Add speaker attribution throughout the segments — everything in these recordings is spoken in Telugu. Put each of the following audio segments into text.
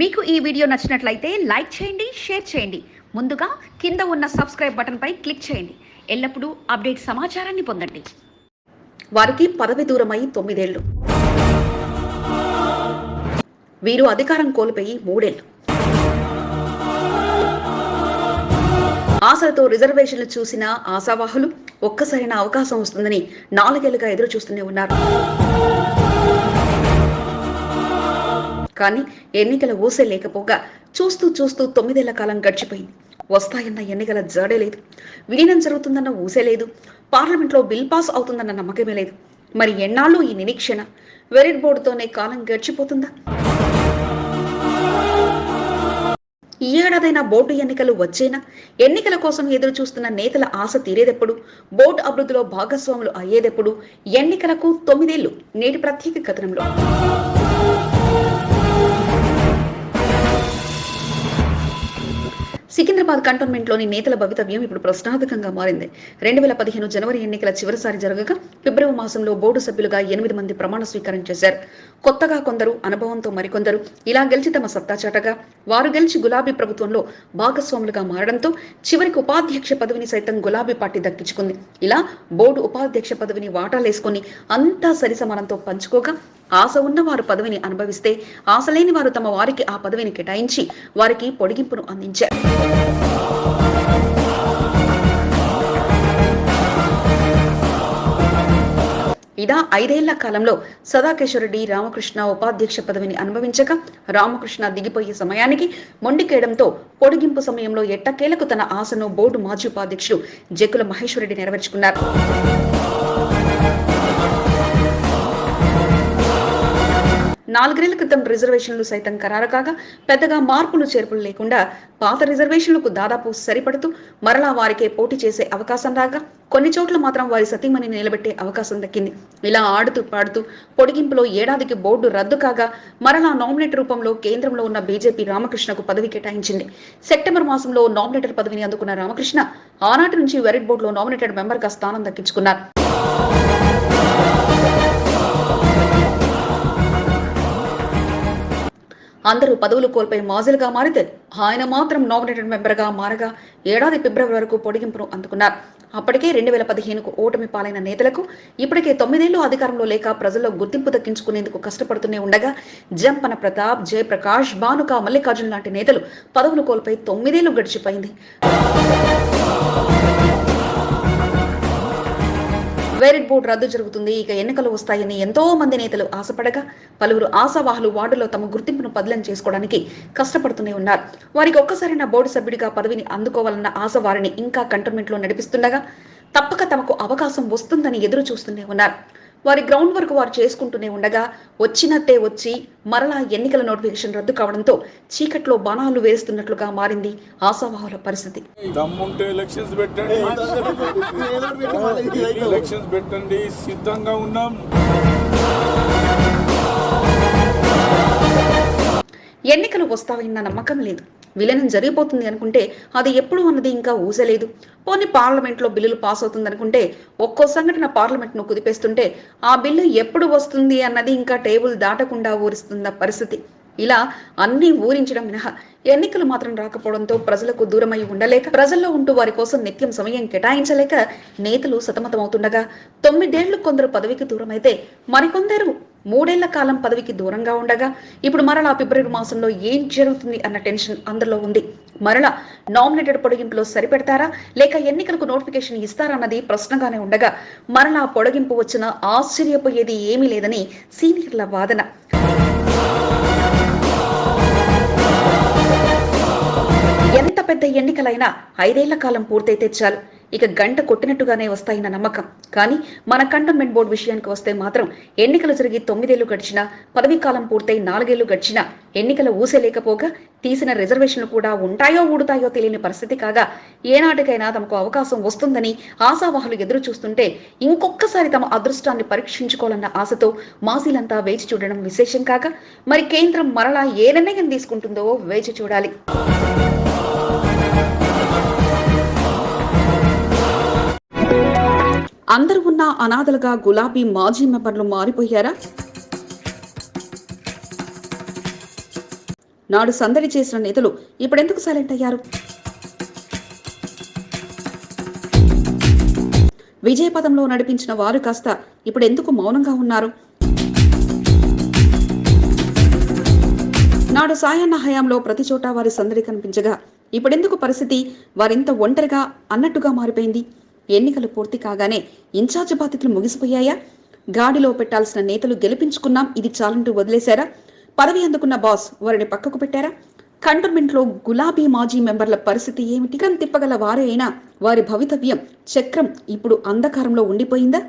Speaker 1: మీకు ఈ వీడియో నచ్చినట్లయితే లైక్ చేయండి షేర్ చేయండి. ముందుగా కింద ఉన్న సబ్స్క్రైబ్ బటన్పై క్లిక్ చేయండి. ఎల్లప్పుడూ అప్డేట్ సమాచారాన్ని పొందండి. వారికి పదవి దూరమై తొమ్మిదేళ్ళు వీరు అధికారం కోల్పోయి మూడేళ్ళు ఆశలతో రిజర్వేషన్లు చూసిన ఆశావాహులు ఒక్కసారైనా అవకాశం వస్తుందని నాలుగేళ్ళుగా ఎదురు చూస్తూనే ఉన్నారు. కానీ ఎన్నికల ఊసే లేకపోగా చూస్తూ చూస్తూ తొమ్మిదేళ్ళ కాలం గడిచిపోయింది. వస్తాయన్న ఎన్నికల జడే లేదు. విలీనం జరుగుతుందన్న ఊసే లేదు. పార్లమెంట్లో బిల్ పాస్ అవుతుందన్న నమ్మకమే లేదు. మరి ఎన్నాళ్ళు ఈ నిరీక్షణ? వెరిట్ బోర్డుతోనే కాలం గడిచిపోతుందా? ఈ ఏడాదైనా బోర్డు ఎన్నికలు వచ్చేనా? ఎన్నికల కోసం ఎదురు చూస్తున్న నేతల ఆశ తీరేదెప్పుడు? బోర్డు అభివృద్ధిలో భాగస్వాములు అయ్యేదెప్పుడు? ఎన్నికలకు తొమ్మిదేళ్ళు నేటి ప్రత్యేక కథనంలో. సికింద్రాబాద్ కంటోన్మెంట్లోని నేతల భవితవ్యం ఇప్పుడు ప్రశ్నార్థకంగా మారింది. రెండు వేల పదిహేను జనవరి ఎన్నికల చివరిసారి జరగగా ఫిబ్రవరి మాసంలో బోర్డు సభ్యులుగా ఎనిమిది మంది ప్రమాణ స్వీకారం చేశారు. కొత్తగా కొందరు అనుభవంతో మరికొందరు ఇలా గెలిచి తమ సత్తా చాటగా వారు గెలిచి గులాబీ ప్రభుత్వంలో భాగస్వాములుగా మారడంతో చివరికి ఉపాధ్యక్ష పదవిని సైతం గులాబీ పార్టీ దక్కించుకుంది. ఇలా బోర్డు ఉపాధ్యక్ష పదవిని వాటాలేసుకొని అంతా సరిసమానంతో పంచుకోగా ఆశ ఉన్నవారు పదవిని అనుభవిస్తే ఆశ లేని వారు తమ వారికి ఆ పదవిని కేటాయించి వారికి పొడిగింపును అందించారు ఇదా ఐదేళ్ళ కాలంలో సదాకేశ్వరరెడ్డి రామకృష్ణ ఉపాధ్యక్ష పదవిని అనుభవించక రామకృష్ణ దిగిపోయే సమయానికి మొండికేయడంతో పొడిగింపు సమయంలో ఎట్టకేలకు తన ఆశను బోర్డు మాజీ ఉపాధ్యక్షుడు జకుల మహేశ్వరరెడ్డి నెరవేర్చుకున్నారు. నాలుగేళ్ళ క్రితం రిజర్వేషన్లు సైతం ఖరారు కాగా పెద్దగా మార్పులు చేర్పులు లేకుండా పాత రిజర్వేషన్లకు దాదాపు సరిపడుతూ మరలా వారికే పోటీ చేసే అవకాశం రాగా కొన్ని చోట్ల మాత్రం వారి సతీమణి నిలబెట్టే అవకాశం దక్కింది. ఇలా ఆడుతూ పాడుతూ పొడిగింపులో ఏడాదికి బోర్డు రద్దు కాగా మరలా నామినేట్ రూపంలో కేంద్రంలో ఉన్న బీజేపీ రామకృష్ణకు పదవి కేటాయించింది. సెప్టెంబర్ మాసంలో నామినేటర్ పదవిని అందుకున్న రామకృష్ణ ఆనాటి నుంచి వెరిట్ బోర్డులో నామినేటెడ్ మెంబర్గా స్థానం దక్కించుకున్నారు. అందరూ పదవులు కోల్పోయి మాజులుగా మారితే ఆయన మాత్రం నామినేటెడ్ మెంబర్గా మారగా ఏడాది ఫిబ్రవరి వరకు పొడిగింపును అందుకున్నారు. అప్పటికే రెండు వేల పదిహేనుకు ఓటమి పాలైన నేతలకు ఇప్పటికే తొమ్మిదేళ్ళు అధికారంలో లేక ప్రజల్లో గుర్తింపు దక్కించుకునేందుకు కష్టపడుతూనే ఉండగా జంపన ప్రతాప్ జయప్రకాష్ భానుక మల్లికార్జున్ లాంటి నేతలు పదవులు కోల్పోయి తొమ్మిదేళ్ళు గడిచిపోయింది. వేరెడ్ బోర్డు రద్దు జరుగుతుంది. ఇక ఎన్నికలు వస్తాయని ఎంతో మంది నేతలు ఆశపడగా పలువురు ఆశావాహులు వార్డులో తమ గుర్తింపును బదిలం చేసుకోవడానికి కష్టపడుతూనే ఉన్నారు. వారికి ఒక్కసారైనా బోర్డు సభ్యుడిగా పదవిని అందుకోవాలన్న ఆశ వారిని ఇంకా కంటోన్మెంట్లో నడిపిస్తుండగా తప్పక తమకు అవకాశం వస్తుందని ఎదురు చూస్తూనే ఉన్నారు. వారి గ్రౌండ్ వర్క్ వారు చేసుకుంటూనే ఉండగా వచ్చినట్టే వచ్చి మరలా ఎన్నికల నోటిఫికేషన్ రద్దు కావడంతో చీకట్లో బాణాలు వేస్తున్నట్లుగా మారింది ఆశావాహుల పరిస్థితి.
Speaker 2: దమ్ముంటే ఎలక్షన్స్ పెట్టండి. ఎలక్షన్స్ పెట్టండి. సిద్ధంగా ఉన్నాం.
Speaker 1: ఎన్నికలు వస్తావన్న నమ్మకం లేదు. విలీనం జరిగిపోతుంది అనుకుంటే అది ఎప్పుడు అన్నది ఇంకా ఊసలేదు. పోనీ పార్లమెంట్లో బిల్లులు పాస్ అవుతుంది అనుకుంటే ఒక్కో సంఘటన పార్లమెంట్ను కుదిపేస్తుంటే ఆ బిల్లు ఎప్పుడు వస్తుంది అన్నది ఇంకా టేబుల్ దాటకుండా ఊరిస్తున్న పరిస్థితి. ఇలా అన్ని ఊరించడం మినహా ఎన్నికలు మాత్రం రాకపోవడంతో ప్రజలకు దూరమై ఉండలేక ప్రజల్లో ఉంటూ వారి కోసం నిత్యం సమయం కేటాయించలేక నేతలు సతమతమవుతుండగా తొమ్మిదేళ్ళు కొందరు పదవికి దూరమైతే మరికొందరు మూడేళ్ళ కాలం పదవికి దూరంగా ఉండగా ఇప్పుడు మరలా ఫిబ్రవరి మాసంలో ఏం జరుగుతుంది అన్న టెన్షన్ అందరిలో ఉంది. మరలా నామినేటెడ్ పొడిగింపులో సరిపెడతారా? లేక ఎన్నికలకు నోటిఫికేషన్ ఇస్తారా అన్నది ప్రశ్నగానే ఉండగా మరలా పొడిగింపు వచ్చిన ఆశ్చర్యపోయేది ఏమీ లేదని సీనియర్ల వాదన. ఎంత పెద్ద ఎన్నికలైనా ఐదేళ్ళ కాలం పూర్తయితే చాలు ఇక గంట కొట్టినట్టుగానే వస్తాయన్న నమ్మకం. కానీ మన కంటోన్మెంట్ బోర్డు విషయానికి వస్తే మాత్రం ఎన్నికలు జరిగి తొమ్మిదేళ్ళు గడిచినా పదవీ కాలం పూర్తయి నాలుగేళ్ళు గడిచినా ఎన్నికల ఊసే లేకపోగా తీసిన రిజర్వేషన్లు కూడా ఉంటాయో ఊడుతాయో తెలియని పరిస్థితి కాగా ఏనాటికైనా తమకు అవకాశం వస్తుందని ఆశావాహులు ఎదురు చూస్తుంటే ఇంకొకసారి తమ అదృష్టాన్ని పరీక్షించుకోవాలన్న ఆశతో మాసీలంతా వేచి చూడడం విశేషం కాగా మరి కేంద్రం మరలా ఏ నిర్ణయం తీసుకుంటుందో వేచి చూడాలి. అందరూ ఉన్న అనాథలుగా గులాబీ మాజీ మెంబర్లు మారిపోయారా? నాడు సందడి చేసిన నేతలు ఇప్పుడెందుకు సైలెంట్ అయ్యారు? విజయపథంలో నడిపించిన వారు కాస్త ఇప్పుడు ఎందుకు మౌనంగా ఉన్నారు? నాడు సాయన్న హయాంలో ప్రతి చోట వారి సందడి కనిపించగా ఇప్పుడెందుకు పరిస్థితి? వారింత ఒంటరిగా అన్నట్టుగా మారిపోయింది. ఎన్నికలు పూర్తి కాగానే ఇన్ఛార్జ్ బాధ్యతలు ముగిసిపోయాయా? గాడిలో పెట్టాల్సిన నేతలు గెలిపించుకున్నాం ఇది చాలంటూ వదిలేశారా? పదవి అందుకున్న బాస్ వారిని పక్కకు పెట్టారా? కంటోన్మెంట్లో గులాబీ మాజీ మెంబర్ల పరిస్థితి ఏమిటి? కం తిప్పగల వారే అయినా వారి భవితవ్యం చక్రం ఇప్పుడు అంధకారంలో ఉండిపోయిందా?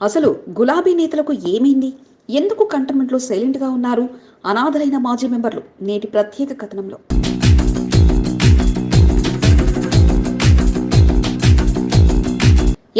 Speaker 1: అసలు గులాబీ నేతలకు ఏమైంది? ఎందుకు కంటోన్మెంట్లో సైలెంట్గా ఉన్నారు? అనాథలైన మాజీ మెంబర్లు నేటి ప్రత్యేక కథనంలో.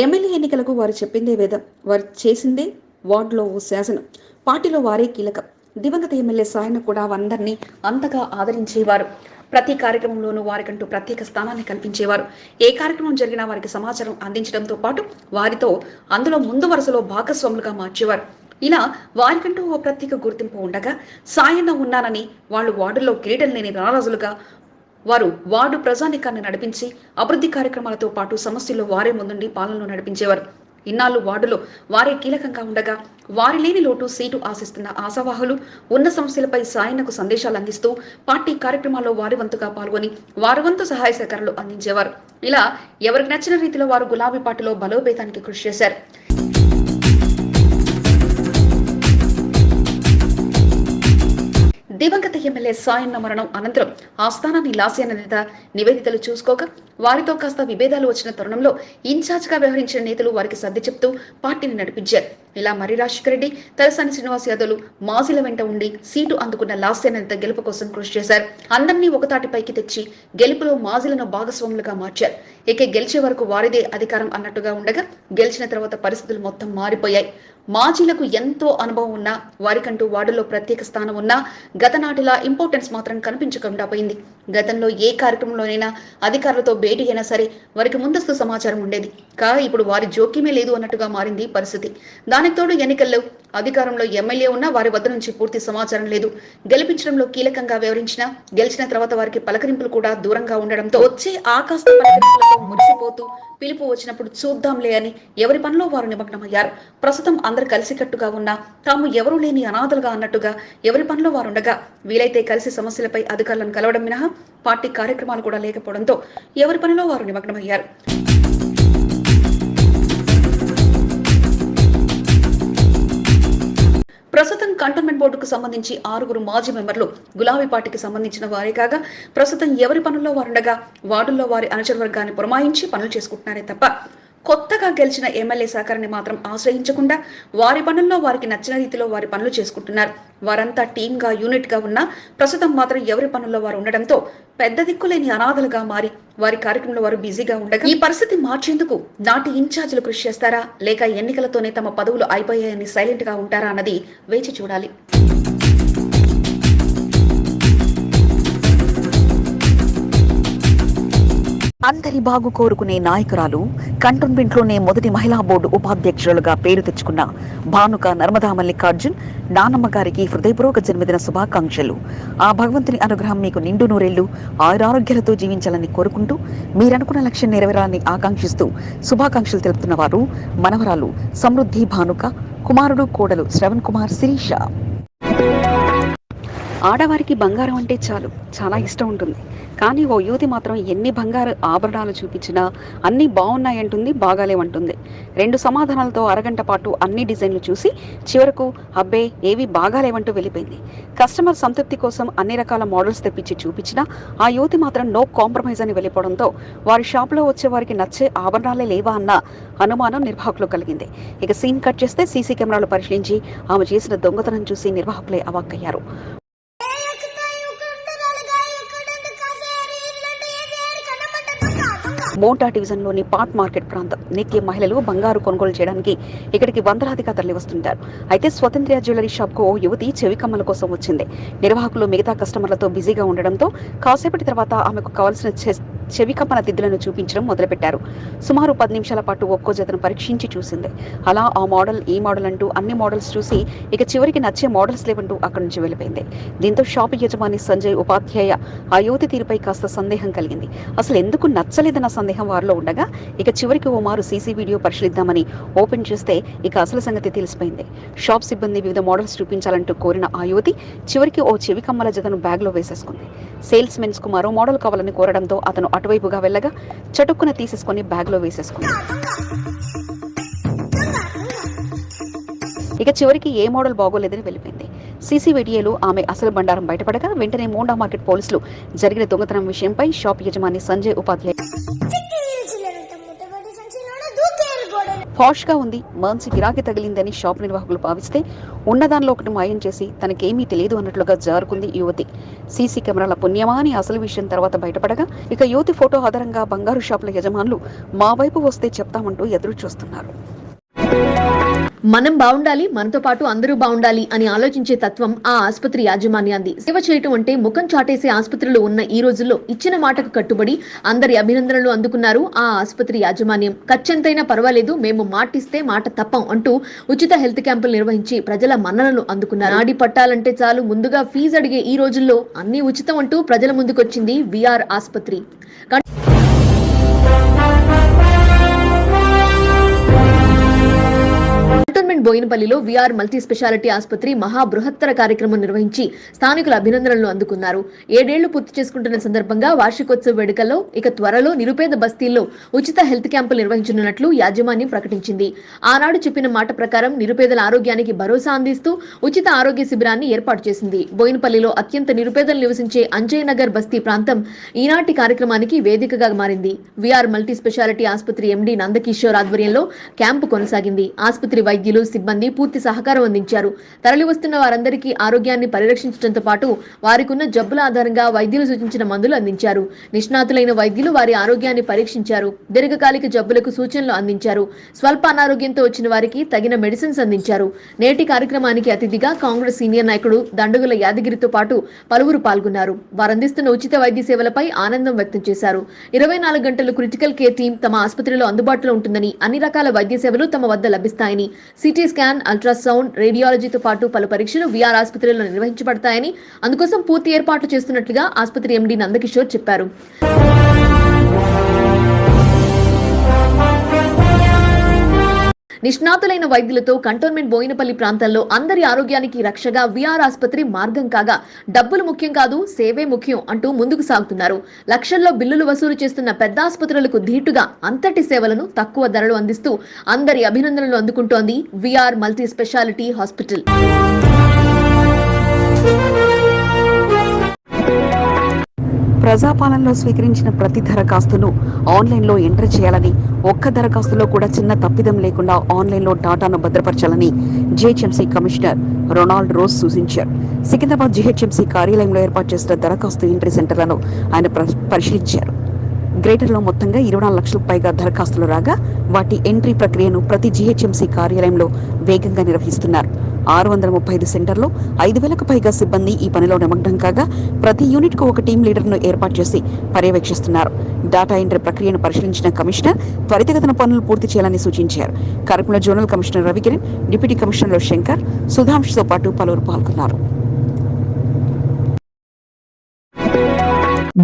Speaker 1: ఎమ్మెల్యే ఎన్నికలకు వారు చెప్పిందే వేదం. వారు చేసిందే వార్డులో ఓ శాసనం. పార్టీలో వారే కీలకం. దివంగత ఎమ్మెల్యే సాయన కూడా అందరినీ అంతగా ఆదరించేవారు. ప్రతి కార్యక్రమంలోనూ వారికంటూ ప్రత్యేక స్థానాన్ని కల్పించేవారు. ఏ కార్యక్రమం జరిగినా వారికి సమాచారం అందించడంతో పాటు వారితో అందులో ముందు వరుసలో భాగస్వాములుగా మార్చేవారు. ఇలా వారికంటూ ఓ ప్రత్యేక గుర్తింపు ఉండగా సాయన్న ఉన్నానని వాళ్ళు వార్డులో కిరీటం లేని రారాజులుగా వారు వార్డు ప్రజానికాన్ని నడిపించి అభివృద్ధి కార్యక్రమాలతో పాటు సమస్యల్లో వారే ముందుండి పాలనలో నడిపించేవారు. ఇన్నాళ్ళు వార్డులో వారే కీలకంగా ఉండగా వారి లేని లోటు సీటు ఆశిస్తున్న ఆశావాహులు ఉన్న సమస్యలపై సాయనకు సందేశాలు అందిస్తూ పార్టీ కార్యక్రమాల్లో వారి వంతుగా పాల్గొని వారి వంతు సహాయ సహకారాలు అందించేవారు. ఇలా ఎవరికి నచ్చిన రీతిలో వారు గులాబీ పార్టీలో బలోపేతానికి కృషి చేశారు. దివంగత ఎమ్మెల్యే సాయన్న మరణం అనంతరం ఆస్థానాన్ని స్థానాన్ని నేత నివేదితలు చూసుకోక వారితో కాస్త విభేదాలు వచ్చిన తరుణంలో ఇన్ఛార్జ్గా వ్యవహరించిన నేతలు వారికి సర్ది చెప్తూ పార్టీని నడిపించారు. ఇలా మరి రాజశేఖర రెడ్డి తలసాని శ్రీనివాస్ యాదవ్లు మాజీల వెంట ఉండి సీటు అందుకున్న లాస్య నేత గెలుపు కోసం కృషి చేశారు. అందరినీ ఒకతాటిపైకి తెచ్చి గెలుపులో మాజీలను భాగస్వాములుగా మార్చారు. ఇక గెలిచే వరకు వారిదే అధికారం అన్నట్టుగా ఉండగా గెలిచిన తర్వాత పరిస్థితులు మొత్తం మారిపోయాయి. మాజీలకు ఎంతో అనుభవం ఉన్నా వారికంటూ వార్డులో ప్రత్యేక స్థానం ఉన్నా గత నాటిలా ఇంపార్టెన్స్ మాత్రం కనిపించకుండా పోయింది. గతంలో ఏ కార్యక్రమంలోనైనా అధికారులతో భేటీ అయినా సరే వారికి ముందస్తు సమాచారం ఉండేది. కా ఇప్పుడు వారి జోక్యమే లేదు అన్నట్టుగా మారింది పరిస్థితి. దానికి తోడు ఎన్నికల్లో అధికారంలో ఎమ్మెల్యే ఉన్నా వారి వద్ద నుంచి పూర్తి సమాచారం లేదు. గెలిపించడంలో కీలకంగా వివరించిన గెలిచిన తర్వాత వారికి పలకరింపులు కూడా దూరంగా ఉండడంతో వచ్చే ఆకాశ పలకరింపులతో మురిసిపోతూ పిలుపు వచ్చినప్పుడు చూద్దాంలే అని ఎవరి పనిలో వారు నిమగ్నమయ్యారు. ప్రస్తుతం అందరు కలిసికట్టుగా ఉన్నా తాము ఎవరూ లేని అనాథలుగా అన్నట్టుగా ఎవరి పనిలో వారు ఉండగా వీలైతే కలిసి సమస్యలపై అధికారులను కలవడం మినహా పార్టీ కార్యక్రమాలు కూడా లేకపోవడంతో ఎవరి పనిలో వారు నిమగ్నమయ్యారు. ప్రస్తుతం కంటోన్మెంట్ బోర్డుకు సంబంధించి ఆరుగురు మాజీ మెంబర్లు గులాబీ పార్టీకి సంబంధించిన వారే కాగా ప్రస్తుతం ఎవరి పనుల్లో వారుండగా వార్డుల్లో వారి అనుచర వర్గాన్ని పురమాయించి పనులు చేసుకుంటున్నారే తప్ప కొత్తగా గెలిచిన ఎమ్మెల్యే సహకారాన్ని మాత్రం ఆశ్రయించకుండా వారి పనుల్లో వారికి నచ్చిన రీతిలో వారి పనులు చేసుకుంటున్నారు. వారంతా టీమ్గా యూనిట్గా ఉన్నా ప్రస్తుతం మాత్రం ఎవరి పనుల్లో వారు ఉండడంతో పెద్ద దిక్కులేని అనాథలుగా మారి వారి కార్యక్రమంలో వారు బిజీగా ఉండగా ఈ పరిస్థితి మార్చేందుకు నాటి ఇన్ఛార్జీలు కృషి చేస్తారా? లేక ఎన్నికలతోనే తమ పదవులు అయిపోయాయని సైలెంట్గా ఉంటారా అన్నది వేచి చూడాలి. అందరి బాగు కోరుకునే నాయకురాలు కంటోన్మెంట్లోనే మొదటి మహిళా బోర్డు ఉపాధ్యక్షురాలుగా పేరు తెచ్చుకున్న భానుక నర్మదా మల్లికార్జున్ నానమ్మ గారికి హృదయపూర్వక జన్మదిన శుభాకాంక్షలు. ఆ భగవంతుని అనుగ్రహం మీకు నిండు నూరేళ్ళు ఆయురారోగ్యాలతో జీవించాలని కోరుకుంటూ మీరనుకున్న లక్ష్యం నెరవేరాలని ఆకాంక్షిస్తూ శుభాకాంక్షలు తెలుపుతున్న వారు మనవరాలు సమృద్ధి భానుక కుమారుడు కోడలు శ్రవణ్ కుమార్ శిరీష. ఆడవారికి బంగారం అంటే చాలు. చాలా ఇష్టం ఉంటుంది. కానీ ఓ యువతి మాత్రం ఎన్ని బంగారు ఆభరణాలు చూపించినా అన్నీ బాగున్నాయంటుంది బాగాలేవంటుంది. రెండు సమాధానాలతో అరగంట పాటు అన్ని డిజైన్లు చూసి చివరకు అబ్బే ఏవి బాగాలేవంటూ వెళ్ళిపోయింది. కస్టమర్ సంతృప్తి కోసం అన్ని రకాల మోడల్స్ తెప్పించి చూపించినా ఆ యువతి మాత్రం నో కాంప్రమైజ్ అని వెళ్ళిపోవడంతో వారి షాప్లో వచ్చే వారికి నచ్చే ఆభరణాలే లేవా అన్న అనుమానం నిర్వాహకులు కలిగింది. ఇక సీన్ కట్ చేస్తే సీసీ కెమెరాలు పరిశీలించి ఆమె చేసిన దొంగతనం చూసి నిర్వాహకులే అవాక్కయ్యారు. మోటా డివిజన్లోని పాట్ మార్కెట్ ప్రాంతం. నిత్య మహిళలు బంగారు కొనుగోలు చేయడానికి ఇక్కడికి వందలాదిగా తరలి వస్తుంటారు. అయితే స్వతంత్ర జ్యువెలరీ షాప్కు ఓ యువతి చెవి కమ్మల కోసం వచ్చింది. నిర్వాహకులు మిగతా కస్టమర్లతో బిజీగా ఉండడంతో కాసేపటి తర్వాత ఆమెకు కావాల్సిన చెవి కప్పన దిద్దులను చూపించడం మొదలుపెట్టారు. సుమారు పది నిమిషాల పాటు ఒక్కో జతను పరీక్షించి చూసింది. అలా ఆ మోడల్ ఈ మోడల్ అంటూ అన్ని మోడల్స్ చూసి ఇక చివరికి నచ్చే మోడల్స్ లేవంటూ అక్కడి నుంచి వెళ్ళిపోయింది. దీంతో షాప్ యజమాని సంజయ్ ఉపాధ్యాయ ఆ యువతి తీరుపై కాస్త సందేహం కలిగింది. అసలు ఎందుకు నచ్చలేదన్న సందేహం వారిలో ఉండగా ఇక చివరికి ఓమారు సీసీ వీడియో పరిశీలిద్దామని ఓపెన్ చేస్తే ఇక అసలు సంగతి తెలిసిపోయింది. షాప్ సిబ్బంది వివిధ మోడల్స్ చూపించాలంటూ కోరిన ఆ యువతి చివరికి ఓ చెవి కమ్మల జతను బ్యాగ్లో వేసేసుకుంది. సేల్స్ మెన్స్కు మరో మోడల్ కావాలని కోరడంతో అతను అటువైపుగా వెళ్ళగా చటుక్కున తీసేసుకుని బ్యాగ్లో వేసేసుకుంది. ఇక చివరికి ఏ మోడల్ బాగోలేదని వెళ్ళిపోయింది. సీసీ ఆమె అసలు బండారం బయటపడగా వెంటనే మోండా మార్కెట్ పోలీసులు జరిగిన దొంగతనం విషయంపై షాప్ యజమాని సంజయ్ ఉపాధ్యాయ
Speaker 3: చిక్కిలించినంత
Speaker 1: పాష్గా ఉంది. మంచి గిరాకీ తగిలిందని షాప్ నిర్వాహకులు భావిస్తే ఉన్నదానిలో ఒకటి మాయం చేసి తనకేమీ తెలియదు అన్నట్లుగా జారుకుంది యువతి. సీసీ కెమెరాల పుణ్యమా అని అసలు విషయం తర్వాత బయటపడగా ఇక యువతి ఫోటో ఆధారంగా బంగారు షాపుల యజమానులు మా వైపు వస్తే చెప్తామంటూ ఎదురు చూస్తున్నారు
Speaker 4: మనం బాగుండాలి మనతో పాటు అందరూ బాగుండాలి అని ఆలోచించే తత్వం ఆ ఆసుపత్రి యాజమాన్యాంది సేవ చేయటం అంటే ముఖం చాటేసే ఆసుపత్రులు ఉన్న ఈ రోజుల్లో ఇచ్చిన మాటకు కట్టుబడి అందరి అభినందనలు అందుకున్నారు ఆ ఆసుపత్రి యాజమాన్యం. ఖర్చెంతైనా పర్వాలేదు మేము మాటిస్తే మాట తప్పం అంటూ ఉచిత హెల్త్ క్యాంపులు నిర్వహించి ప్రజల మన్ననలు అందుకున్నారు. నాడి పట్టాలంటే చాలు ముందుగా ఫీజు అడిగే ఈ రోజుల్లో అన్ని ఉచితం అంటూ ప్రజల ముందుకొచ్చింది విఆర్ ఆసుపత్రి. బోయినపల్లిలో వీఆర్ మల్టీ స్పెషాలిటీ ఆసుపత్రి మహా బృహత్తర కార్యక్రమం నిర్వహించి స్థానికుల అభినందనలు అందుకున్నారు. ఏడేళ్ళు పూర్తి చేసుకుంటున్న సందర్భంగా వార్షికోత్సవ వేడుకల్లో ఇక త్వరలో నిరుపేద బస్తీల్లో ఉచిత హెల్త్ క్యాంపులు నిర్వహించనున్నట్లు యాజమాన్యం ప్రకటించింది. ఆనాడు చెప్పిన మాట ప్రకారం నిరుపేదల ఆరోగ్యానికి భరోసా అందిస్తూ ఉచిత ఆరోగ్య శిబిరాన్ని ఏర్పాటు చేసింది. బోయినపల్లిలో అత్యంత నిరుపేదలు నివసించే అంజయ్ నగర్ బస్తీ ప్రాంతం ఈనాటి కార్యక్రమానికి వేదికగా మారింది. వీఆర్ మల్టీ స్పెషాలిటీ ఆసుపత్రి ఎండీ నందకిషోర్ ఆధ్వర్యంలో క్యాంపు కొనసాగింది. ఆసుపత్రి వైద్యులు సిబ్బంది పూర్తి సహకారం అందించారు. తరలి వస్తున్న వారందరికీ ఆరోగ్యాన్ని పరిరక్షించడంతో పాటు వారికున్న జబ్బుల ఆధారంగా వైద్యులు సూచించిన మందులు అందించారు. నిష్ణాతులైన వైద్యులు వారి ఆరోగ్యాన్ని పరీక్షించారు. దీర్ఘకాలిక జబ్బులకు సూచనలు అందించారు. స్వల్ప అనారోగ్యంతో వచ్చిన వారికి తగిన మెడిసిన్స్ అందించారు. నేటి కార్యక్రమానికి అతిథిగా కాంగ్రెస్ సీనియర్ నాయకుడు దండుగుల యాదగిరితో పాటు పలువురు పాల్గొన్నారు. వారందిస్తున్న ఉచిత వైద్య సేవలపై ఆనందం వ్యక్తం చేశారు. ఇరవై నాలుగు గంటలు క్రిటికల్ కేర్ టీం తమ ఆసుపత్రిలో అందుబాటులో ఉంటుందని అన్ని రకాల వైద్య సేవలు తమ వద్ద లభిస్తాయని సిటీ స్కాన్ అల్ట్రాసౌండ్ రేడియాలజీతో పాటు పలు పరీక్షలు విఆర్ ఆసుపత్రిలో నిర్వహించబడతాయని అందుకోసం పూర్తి ఏర్పాట్లు చేస్తున్నట్లుగా ఆసుపత్రి ఎండీ నందకిషోర్ చెప్పారు. నిష్ణాతులైన వైద్యులతో కంటోన్మెంట్ బోయినపల్లి ప్రాంతంలో అందరి ఆరోగ్యానికి రక్షగా విఆర్ ఆసుపత్రి మార్గం కాగా డబ్బులు ముఖ్యం కాదు సేవే ముఖ్యం అంటూ ముందుకు సాగుతున్నారు. లక్షల్లో బిల్లులు వసూలు చేస్తున్న పెద్ద ఆసుపత్రులకు ధీటుగా అంతటి సేవలను తక్కువ ధరలు అందిస్తూ అందరి అభినందనలు అందుకుంటోంది విఆర్ మల్టీ స్పెషాలిటీ హాస్పిటల్.
Speaker 1: ప్రజాపాలనలో స్వీకరించిన ప్రతి దరఖాస్తును ఆన్లైన్లో ఎంటర్ చేయాలని ఒక్క దరఖాస్తులో కూడా చిన్న తప్పిదం లేకుండా ఆన్లైన్లో డాటాను భద్రపరచాలని జిహెచ్ఎంసీ కమిషనర్ రొనాల్డ్ రోజ్ సూచించారు. సికింద్రాబాద్ జిహెచ్ఎంసీ కార్యాలయంలో ఏర్పాటు చేసిన దరఖాస్తు ఎంట్రీ సెంటర్లను ఆయన పరిశీలించారు. గ్రేటర్లో మొత్తంగా ఇరవై నాలుగు లక్షలకు పైగా దరఖాస్తులు రాగా వాటి ఎంట్రీ ప్రక్రియను ప్రతి జిహెచ్ఎంసీ కార్యాలయంలో వేగంగా నిర్వహిస్తున్నారు. ఆరు వందల ముప్పై ఐదు సెంటర్లో ఐదు వేలకు పైగా సిబ్బంది ఈ పనిలో నిమగ్నం కాగా ప్రతి యూనిట్కు ఒక టీం లీడర్ను ఏర్పాటు చేసి పర్యవేక్షిస్తున్నారు. డేటా ఎంట్రీ ప్రక్రియను పరిశీలించిన కమిషనర్ త్వరితగతిన పనులు పూర్తి చేయాలని సూచించారు. కార్యక్రమంలో zonal commissioner Ravikiran deputy commissioner Shankar సుధాంష్తో పాటు పలువురు పాల్గొన్నారు.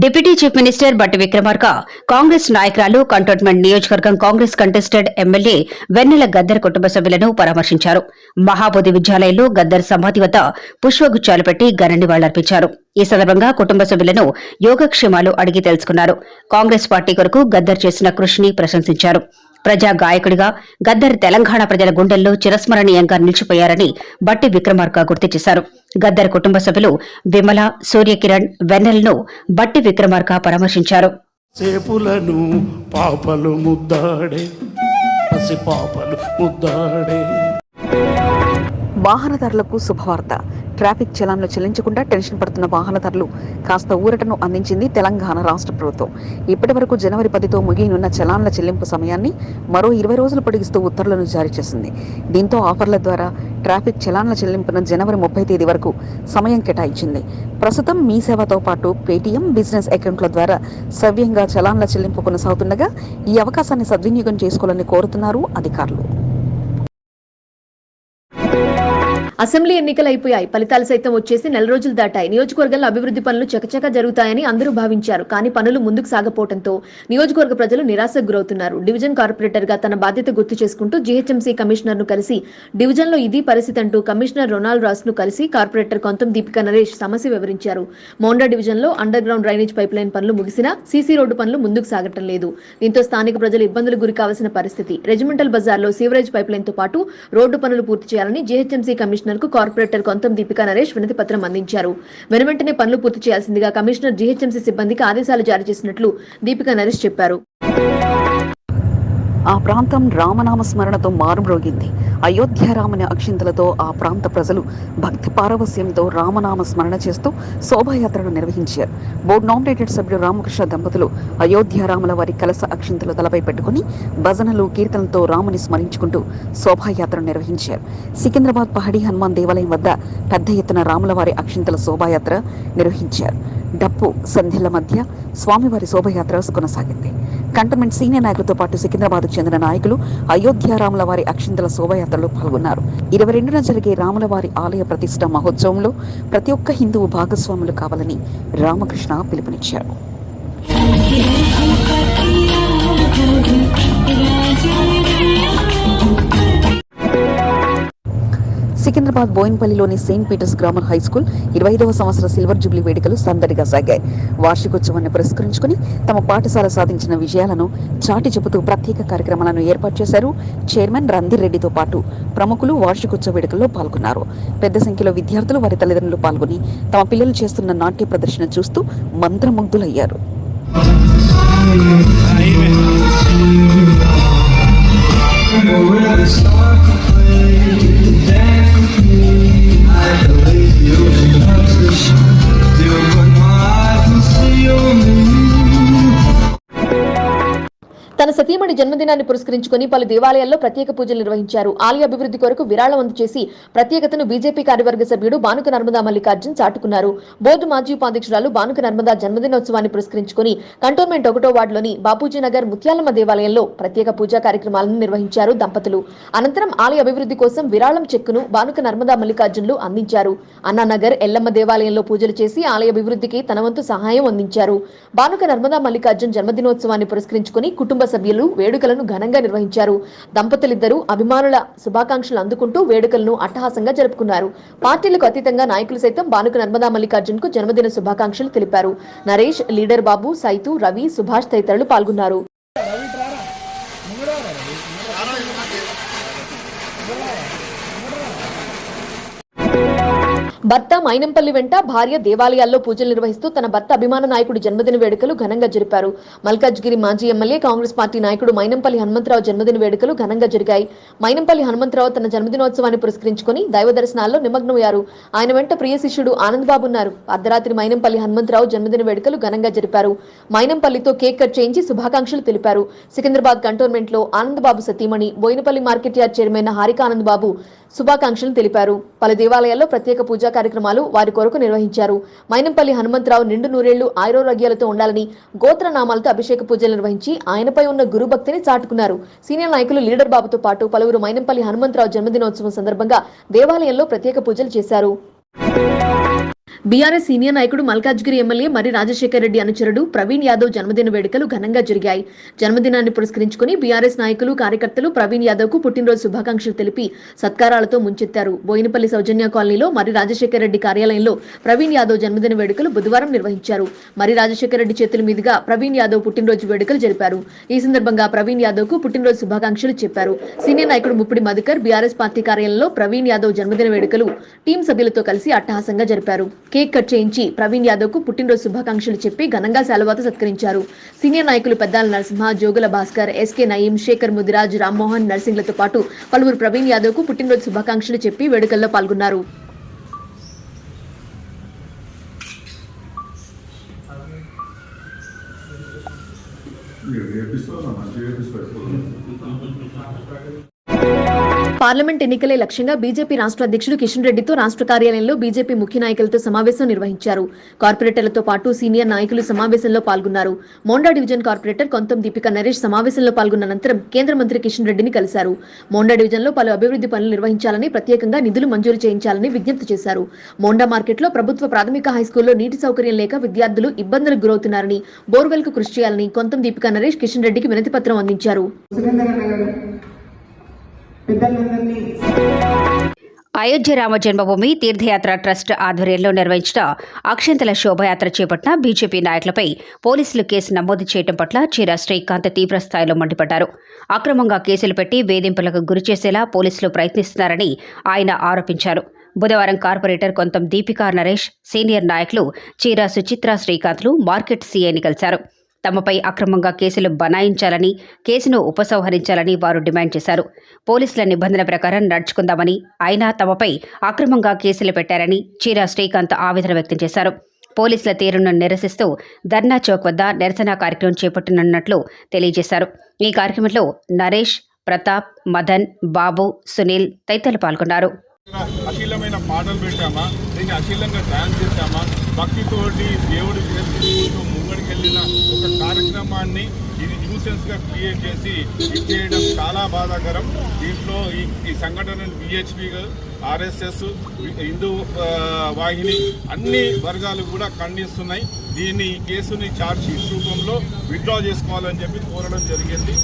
Speaker 5: డిప్యూటీ చీఫ్ మినిస్టర్ బట్టి విక్రమార్క కాంగ్రెస్ నాయకురాలు కంటోన్మెంట్ నియోజకవర్గం Congress contested MLA Vennela Gaddar కుటుంబ సభ్యులను పరామర్శించారు. మహాబోధి విద్యాలయంలో గద్దర్ సమాధి వద్ద పుష్పగుచ్చాలు పెట్టి ఘన నివాళులర్పించారు. ఈ సందర్భంగా కుటుంబ సభ్యులను యోగక్షేమాలు అడిగి తెలుసుకున్నారు. కాంగ్రెస్ పార్టీ కొరకు గద్దర్ చేసిన కృషిని ప్రశంసించారు. ప్రజా గాయకుడిగా గద్దర్ తెలంగాణ ప్రజల గుండెల్లో చిరస్మరణీయంగా నిలిచిపోయారని బట్టి విక్రమార్క గుర్తు చేశారు. గద్దర్ కుటుంబ సభ్యులు విమల సూర్యకిరణ్ వెన్నెలను బట్టి విక్రమార్క పరామర్శించారు.
Speaker 6: పాపలు ముద్దాడే పసి పాపలు ముద్దాడే.
Speaker 1: వాహనదారులకు శుభవార్త. ట్రాఫిక్ చలాన్లు చెల్లించకుండా టెన్షన్ పడుతున్న వాహనదారులు కాస్త ఊరటను అందించింది తెలంగాణ రాష్ట్ర ప్రభుత్వం. ఇప్పటి వరకు జనవరి పదితో ముగియనున్న చలాన్ల చెల్లింపు సమయాన్ని మరో ఇరవై రోజులు పొడిగిస్తూ ఉత్తర్వులను జారీ చేసింది. దీంతో ఆఫర్ల ద్వారా ట్రాఫిక్ చలాన్ల చెల్లింపును జనవరి ముప్పై తేదీ వరకు సమయం కేటాయించింది. ప్రస్తుతం మీ సేవతో పాటు పేటీఎం బిజినెస్ అకౌంట్ల ద్వారా సవ్యంగా చలాన్ల చెల్లింపు కొనసాగుతుండగా ఈ అవకాశాన్ని సద్వినియోగం చేసుకోవాలని కోరుతున్నారు అధికారులు.
Speaker 4: అసెంబ్లీ ఎన్నికలు అయిపోయాయి. ఫలితాలు సైతం వచ్చేసి నెల రోజులు దాటాయి. నియోజకవర్గంలో అభివృద్ధి పనులు చకచక జరుగుతాయని అందరూ భావించారు. కానీ పనులు ముందుకు సాగపోవడంతో నియోజకవర్గ ప్రజలు నిరాశకు గురవుతున్నారు. డివిజన్ కార్పొరేటర్గా తన బాధ్యత గుర్తు చేసుకుంటూ జీహెచ్ఎంసీ కమిషనర్ను కలిసి డివిజన్లో ఇది పరిస్థితి అంటూ కమిషనర్ రొనాల్డ్ రాస్ను కలిసి కార్పొరేటర్ కొంతం దీపిక నరేష్ సమస్య వివరించారు. మౌండా డివిజన్లో underground drainage pipeline పనులు ముగిసినా సీసీ రోడ్డు పనులు ముందుకు సాగటం లేదు. దీంతో స్థానిక ప్రజలు ఇబ్బందులు గురి కావాల్సిన పరిస్థితి. రెజిమెంటల్ బజార్లో సీవరేజ్ పైప్ లైన్తో పాటు రోడ్డు పనులు పూర్తి చేయాలని జీహెచ్ఎంసీ కమిషనర్ కు కార్పొరేటర్ కొంతం దీపికా నరేష్ వినతి పత్రం అందించారు. వెనువెంటనే పనులు పూర్తి చేయాల్సిందిగా కమిషనర్ జీహెచ్ఎంసీ సిబ్బందికి ఆదేశాలు జారీ చేసినట్లు దీపికా నరేష్ చెప్పారు.
Speaker 1: ఆ ప్రాంతం రామనామ స్మరణతో మారుమ్రోగింది. అయోధ్య రామని అక్షింతలతో ఆ ప్రాంత ప్రజలు భక్తి పారవస్యంతో రామనామ స్మరణ చేస్తూ శోభాయాత్రను నిర్వహించారు. బోర్డు నామినేటెడ్ సభ్యుడు రామకృష్ణ దంపతులు అయోధ్య రాముల వారి కలస అక్షింతలు తలపై పెట్టుకుని భజనలు కీర్తనలతో రాముని స్మరించుకుంటూ శోభాయాత్రను నిర్వహించారు. సికింద్రాబాద్ పహడి హనుమాన్ దేవాలయం వద్ద పెద్ద ఎత్తున రాముల వారి అక్షింతల శోభాయాత్ర నిర్వహించారు. డప్పు సంధ్యల మధ్య స్వామివారి శోభయాత్ర కొనసాగింది. కంటోన్మెంట్ సీనియర్ నాయకులతో పాటు సికింద్రాబాద్కు చెందిన నాయకులు అయోధ్యారాముల వారి అక్షింతల శోభయాత్రలో పాల్గొన్నారు. ఇరవై రెండున జరిగే రాముల వారి ఆలయ ప్రతిష్ట మహోత్సవంలో ప్రతి ఒక్క హిందువు భాగస్వాములు కావాలని రామకృష్ణ పిలుపునిచ్చారు. Secunderabad బోయిన్పల్లిలోని Saint Peter's Grammar High School ఇరవై ఐదవ సంవత్సర సిల్వర్ జూబ్లీ వేడుకలు సందడిగా సాగాయి. వార్షికోత్సవాన్ని పురస్కరించుకుని తమ పాఠశాల సాధించిన విజయాలను చాటి చెబుతూ ప్రత్యేక కార్యక్రమాలను ఏర్పాటు చేశారు చైర్మన్ రంధీర్ రెడ్డితో పాటు ప్రముఖులు వార్షికోత్సవ వేడుకల్లో పాల్గొన్నారు. పెద్ద సంఖ్యలో విద్యార్థులు వారి తల్లిదండ్రులు పాల్గొని తమ పిల్లలు చేస్తున్న నాట్య ప్రదర్శన చూస్తూ మంత్రముగ్ధులయ్యారు. Deus.
Speaker 4: తన సతీమణి జన్మదినాన్ని పురస్కరించుకుని పలు దేవాలయాల్లో ప్రత్యేక పూజలు నిర్వహించారు. ఆలయ అభివృద్ధి కొరకు విరాళం అందజేసి ప్రత్యేకతను బీజేపీ కార్యవర్గ సభ్యుడు బానుక నర్మదా మల్లికార్జున్ చాటుకున్నారు. బోర్డు మాజీ ఉపాధ్యక్షురాలు బానుక నర్మదా జన్మదినోత్సవాన్ని పురస్కరించుకుని కంటోన్మెంట్ ఒకటో వార్డులోని బాపూజీ నగర్ ముత్యాలమ్మ దేవాలయంలో ప్రత్యేక పూజా కార్యక్రమాలను నిర్వహించారు దంపతులు. అనంతరం ఆలయ అభివృద్ధి కోసం విరాళం చెక్కును బానుక నర్మదా మల్లికార్జున్లు అందించారు. అన్నానగర్ ఎల్లమ్మ దేవాలయంలో పూజలు చేసి ఆలయ అభివృద్ధికి తన వంతు సహాయం అందించారు. బానుక నర్మదా మల్లికార్జున్ జన్మదినోత్సవాన్ని పురస్కరించుకుని కుటుంబ సభ్యులు వేడుకలను ఘనంగా నిర్వహించారు. దంపతులిద్దరూ అభిమానుల శుభాకాంక్షలు అందుకుంటూ వేడుకలను అట్టహాసంగా జరుపుకున్నారు. పార్టీలకు అతీతంగా నాయకులు సైతం బానుక నర్మదా మల్లికార్జున్కు జన్మదిన శుభాకాంక్షలు తెలిపారు. నరేష్ లీడర్ బాబు సైతు రవి సుభాష్ తదితరులు పాల్గొన్నారు. భర్త మైనంపల్లి వెంట భార్య దేవాలయాల్లో పూజలు నిర్వహిస్తూ తన భర్త అభిమాన నాయకుడి జన్మదిన వేడుకలు ఘనంగా జరిపారు. మల్కాజ్గిరి మాజీ ఎమ్మెల్యే కాంగ్రెస్ పార్టీ నాయకుడు మైనంపల్లి హనుమంతరావు జన్మదిన వేడుకలు ఘనంగా జరిగాయి. మైనంపల్లి హనుమంతరావు తన జన్మదినోత్సవాన్ని పురస్కరించుకుని దైవ దర్శనాల్లో నిమగ్నమయ్యారు. ఆయన వెంట ప్రియ శిష్యుడు ఆనంద్ బాబు ఉన్నారు. అర్ధరాత్రి మైనంపల్లి హనుమంతరావు జన్మదిన వేడుకలు ఘనంగా జరిపారు. మైనంపల్లితో కేక్ కట్ చేయించి శుభాకాంక్షలు తెలిపారు. సికింద్రాబాద్ కంటోన్మెంట్లో ఆనందబాబు సతీమణి Boinapalli market yard chairman Harika Anand Babu శుభాకాంక్షలు తెలిపారు. పలు దేవాలయాల్లో ప్రత్యేక పూజా కార్యక్రమాలు వారి కొరకు నిర్వహించారు. మైనంపల్లి హనుమంతరావు నిండు నూరేళ్ళు ఆయురోగ్యాలతో ఉండాలని గోత్ర నామాలతో అభిషేక పూజలు నిర్వహించి ఆయనపై ఉన్న గురుభక్తిని చాటుకున్నారు. సీనియర్ నాయకులు లీడర్ బాబుతో పాటు పలువురు మైనంపల్లి హనుమంతరావు జన్మదినోత్సవం సందర్భంగా దేవాలయంలో ప్రత్యేక పూజలు చేశారు. బీఆర్ఎస్ సీనియర్ నాయకుడు మల్కాజ్గిరి ఎమ్మెల్యే మరి రాజశేఖర్ రెడ్డి అనుచరుడు ప్రవీణ్ యాదవ్ జన్మదిన వేడుకలు ఘనంగా జరిగాయి. జన్మదినాన్ని పురస్కరించుకుని బీఆర్ఎస్ నాయకులు కార్యకర్తలు ప్రవీణ్ యాదవ్కు పుట్టినరోజు శుభాకాంక్షలు తెలిపి సత్కారాలతో ముంచెత్తారు. బోయినపల్లి సౌజన్య కాలనీలో మరి రాజశేఖర రెడ్డి కార్యాలయంలో ప్రవీణ్ యాదవ్ జన్మదిన వేడుకలు బుధవారం నిర్వహించారు. మరి రాజశేఖర రెడ్డి చేతుల మీదుగా ప్రవీణ్ యాదవ్ పుట్టినరోజు వేడుకలు జరిపారు. ఈ సందర్భంగా ప్రవీణ్ యాదవ్కు పుట్టినరోజు శుభాకాంక్షలు చెప్పారు. సీనియర్ నాయకుడు ముప్పిడి మధుకర్ బీఆర్ఎస్ పార్టీ కార్యాలయంలో ప్రవీణ్ యాదవ్ జన్మదిన వేడుకలు టీం సభ్యులతో కలిసి అట్టహాసంగా జరిపారు. కేక్ కట్ చేయించి ప్రవీణ్ యాదవ్కు పుట్టినరోజు శుభాకాంక్షలు చెప్పి ఘనంగా సెలవుతో సత్కరించారు. సీనియర్ నాయకులు పెద్దాల నరసింహ జోగుల భాస్కర్ ఎస్కే నయీం శేఖర్ ముదిరాజ్ రామ్మోహన్ నర్సింగ్లతో పాటు పలువురు ప్రవీణ్ యాదవ్కు పుట్టినరోజు శుభాకాంక్షలు చెప్పి వేడుకల్లో పాల్గొన్నారు. పార్లమెంట్ ఎన్నికలే లక్ష్యంగా బీజేపీ రాష్ట్ర అధ్యక్షుడు కిషన్ రెడ్డితో రాష్ట్ర కార్యాలయంలో బీజేపీ ముఖ్య నాయకులతో సమావేశం నిర్వహించారు. కార్పొరేటర్లతో పాటు సీనియర్ నాయకులు సమావేశంలో పాల్గొన్నారు. మోండా డివిజన్ కార్పొరేటర్ కొంతం దీపిక నరేష్ సమావేశంలో పాల్గొన్న అనంతరం కేంద్ర మంత్రి కిషన్ రెడ్డిని కలిశారు. మోండా డివిజన్లో పలు అభివృద్ధి పనులు నిర్వహించాలని ప్రత్యేకంగా నిధులు మంజూరు చేయించాలని విజ్ఞప్తి చేశారు. మోండా మార్కెట్లో ప్రభుత్వ ప్రాథమిక హైస్కూల్లో నీటి సౌకర్యం లేక విద్యార్థులు ఇబ్బందులకు గురవుతున్నారని బోర్వెల్కు కృషి చేయాలని కొంతం దీపిక నరేష్ కిషన్ రెడ్డికి వినతి పత్రం అందించారు.
Speaker 7: పెద్దలందరినీ
Speaker 5: అయోధ్య రామ జన్మభూమి తీర్థయాత్ర ట్రస్ట్ ఆధ్వర్యంలో నిర్వహించిన అక్షంతల శోభయాత్ర చేపట్టిన బీజేపీ నాయకులపై పోలీసులు కేసు నమోదు చేయడం పట్ల చీరా శ్రీకాంత్ తీవ్రస్థాయిలో మండిపడ్డారు. అక్రమంగా కేసులు పెట్టి వేధింపులకు గురిచేసేలా పోలీసులు ప్రయత్నిస్తున్నారని ఆయన ఆరోపించారు. బుధవారం కార్పొరేటర్ కొంతం దీపికా నరేష్ సీనియర్ నాయకులు చీరా సుచిత్ర శ్రీకాంత్లు మార్కెట్ సీఐని కలిశారు. తమపై అక్రమంగా కేసులు బనాయించాలని కేసును ఉపసంహరించాలని వారు డిమాండ్ చేశారు. పోలీసుల నిబంధన ప్రకారం నడుచుకుందామని అయినా తమపై అక్రమంగా కేసులు పెట్టారని చీరా శ్రీకాంత్ ఆవేదన వ్యక్తం చేశారు. పోలీసుల తీరును నిరసిస్తూ ధర్నా చౌక్ వద్ద నిరసన కార్యక్రమం చేపట్టనున్నట్లు తెలియజేశారు. ఈ కార్యక్రమంలో నరేష్ ప్రతాప్ మదన్ బాబు సునీల్ తదితరులు పాల్గొన్నారు.
Speaker 2: అఖిలమైన పాటలు పెట్టామా? దీన్ని అఖిలంగా డ్యాన్స్ చేశామా? భక్తితోటి దేవుడి ఎక్కడికి వెళ్ళిన ఒక కార్యక్రమాన్ని ఇది న్యూసెన్స్గా క్రియేట్ చేసి చేయడం చాలా బాధాకరం. దీంట్లో ఈ ఈ సంఘటనను బిహెచ్పి ఆర్ఎస్ఎస్ హిందూ వాహిని అన్ని వర్గాలు కూడా ఖండిస్తున్నాయి. దీన్ని ఈ కేసుని ఛార్జ్ షీట్ రూపంలో విత్డ్రా చేసుకోవాలని చెప్పి కోరడం జరిగింది.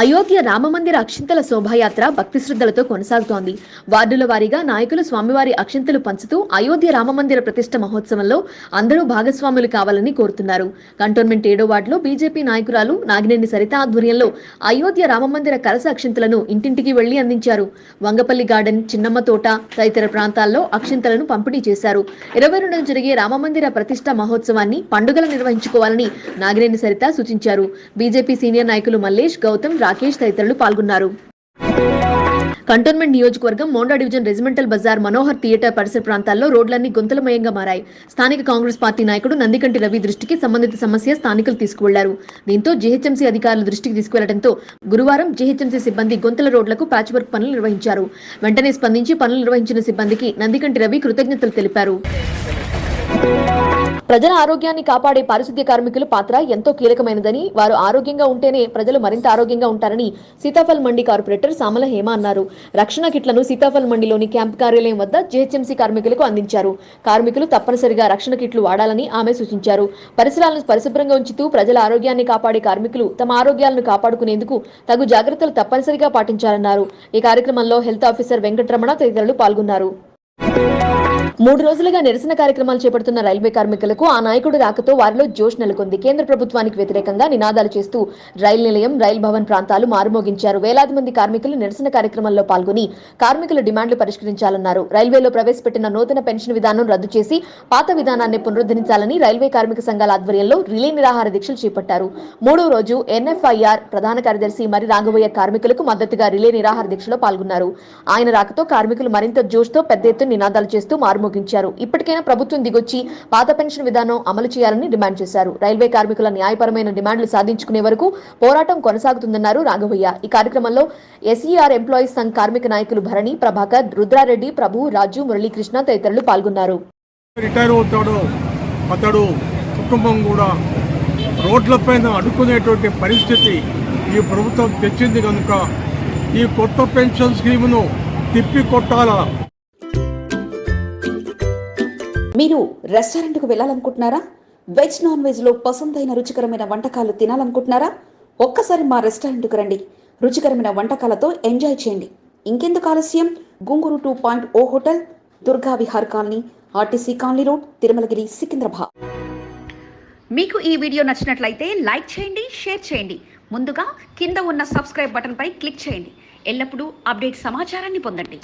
Speaker 4: అయోధ్య రామమందిర అక్షింతల శోభాయాత్ర భక్తి శ్రద్ధలతో కొనసాగుతోంది. వార్డుల వారీగా నాయకులు స్వామివారి అక్షింతలు పంచుతూ అయోధ్య రామమందిర ప్రతిష్ట మహోత్సవంలో అందరూ భాగస్వాములు కావాలని కోరుతున్నారు. కంటోన్మెంట్ ఏడో వార్డులో బీజేపీ నాయకురాలు నాగినేని సరిత ఆధ్వర్యంలో అయోధ్య రామమందిర కలస అక్షింతలను ఇంటింటికి వెళ్ళి అందించారు. వంగపల్లి గార్డెన్ చిన్నమ్మ తోట తదితర ప్రాంతాల్లో అక్షింతలను పంపిణీ చేశారు. ఇరవై రెండున జరిగే రామమందిర ప్రతిష్ట మహోత్సవాన్ని పండుగలు నిర్వహించుకోవాలని నాగినేని సరిత సూచించారు. బీజేపీ సీనియర్ నాయకులు మల్లేష్ గౌతమ్ రాకేష్ తదితరులు పాల్గొన్నారు. కంటోన్మెంట్ నియోజకవర్గం Monda division Regimental Bazaar Manohar Theatre పరిసర ప్రాంతాల్లో రోడ్లన్నీ గుంతలమయంగా మారాయి. స్థానిక కాంగ్రెస్ పార్టీ నాయకుడు నందికంటి రవి దృష్టికి సంబంధిత సమస్య స్థానికులు తీసుకువెళ్ళారు. దీంతో జీహెచ్ఎంసీ అధికారుల దృష్టికి తీసుకువెళ్ళడంతో గురువారం జీహెచ్ఎంసీ సిబ్బంది గుంతల రోడ్లకు ప్యాచ్ వర్క్ పనులు నిర్వహించారు. వెంటనే స్పందించి పనులు నిర్వహించిన సిబ్బందికి నందికంటి రవి కృతజ్ఞతలు తెలిపారు. ప్రజల ఆరోగ్యాన్ని కాపాడే పారిశుద్ధ్య కార్మికుల పాత్ర ఎంతో కీలకమైనదని వారు ఆరోగ్యంగా ఉంటేనే ప్రజలు మరింత ఆరోగ్యంగా ఉంటారని సీతాఫల్ మండి కార్పొరేటర్ సామల హేమ అన్నారు. రక్షణ కిట్లను సీతాఫల్ మండిలోని క్యాంప్ కార్యాలయం వద్ద జీహెచ్ఎంసీ కార్మికులకు అందించారు. కార్మికులు తప్పనిసరిగా రక్షణ కిట్లు వాడాలని ఆమె సూచించారు. పరిసరాలను పరిశుభ్రంగా ఉంచుతూ ప్రజల ఆరోగ్యాన్ని కాపాడే కార్మికులు తమ ఆరోగ్యాలను కాపాడుకునేందుకు తగు జాగ్రత్తలు తప్పనిసరిగా పాటించాలన్నారు. ఈ కార్యక్రమంలో హెల్త్ ఆఫీసర్ వెంకటరమణ తదితరులు పాల్గొన్నారు. మూడు రోజులుగా నిరసన కార్యక్రమాలు చేపడుతున్న రైల్వే కార్మికులకు ఆ నాయకుడు రాకతో వారిలో జోష్ నెలకొంది. కేంద్ర ప్రభుత్వానికి వ్యతిరేకంగా నినాదాలు చేస్తూ రైలు నిలయం రైల్ భవన్ ప్రాంతాలు మారుమోగించారు. వేలాది మంది కార్మికులు నిరసన కార్యక్రమంలో పాల్గొని కార్మికుల డిమాండ్లు పరిష్కరించాలన్నారు. రైల్వేలో ప్రవేశపెట్టిన నూతన పెన్షన్ విధానం రద్దు చేసి పాత విధానాన్ని పునరుద్ధరించాలని రైల్వే కార్మిక సంఘాల ఆధ్వర్యంలో రిలే నిరాహార దీక్షలు చేపట్టారు. మూడో రోజు ఎన్ఎఫ్ఐఆర్ ప్రధాన కార్యదర్శి మరి రాఘవయ్య కార్మికులకు మద్దతుగా రిలే నిరాహార దీక్షలో పాల్గొన్నారు. ఆయన రాకతో కార్మికులు మరింత జోష్తో పెద్ద ఎత్తున నినాదాలు చేస్తూ ముగించారు ఇప్పటికైనా ప్రభుత్వం దిగొచ్చి పాత పెన్షన్ విధానం అమలు చేయాలని డిమాండ్ చేశారు. రైల్వే కార్మికుల న్యాయపరమైన డిమాండ్లు సాధించుకునే వరకు పోరాటం కొనసాగుతుందన్నారు రాఘవయ్య. ఈ కార్యక్రమంలో ఎస్ఈఆర్ ఎంప్లాయీస్ సంఘ్ కార్మిక నాయకులు భరణి ప్రభాకర్ రుద్రారెడ్డి ప్రభు రాజు మురళీకృష్ణ తదితరులు పాల్గొన్నారు.
Speaker 6: రిటైర్ అతడు కుటుంబం కూడా రోడ్లపైన అడుక్కునేటువంటి పరిస్థితి ఈ ప్రభుత్వం తెచ్చింది కనుక ఈ కొత్త పెన్షన్ స్కీమును తిప్పి కొట్టాలా?
Speaker 1: మీరు రెస్టారెంట్కు వెళ్ళాలనుకుంటున్నారా? వెజ్ నాన్ వెజ్లో పసందైన రుచికరమైన వంటకాలు తినాలనుకుంటున్నారా? ఒక్కసారి మా రెస్టారెంట్కు రండి. రుచికరమైన వంటకాలతో ఎంజాయ్ చేయండి. ఇంకెందుకు ఆలస్యం? Ghungroo two point O hotel Durga Vihar colony RTC colony road Tirumalagiri Secunderabad. మీకు ఈ వీడియో నచ్చినట్లయితే లైక్ చేయండి షేర్ చేయండి. ముందుగా కింద ఉన్న సబ్స్క్రైబ్ బటన్పై క్లిక్ చేయండి. ఎల్లప్పుడూ అప్డేట్ సమాచారాన్ని పొందండి.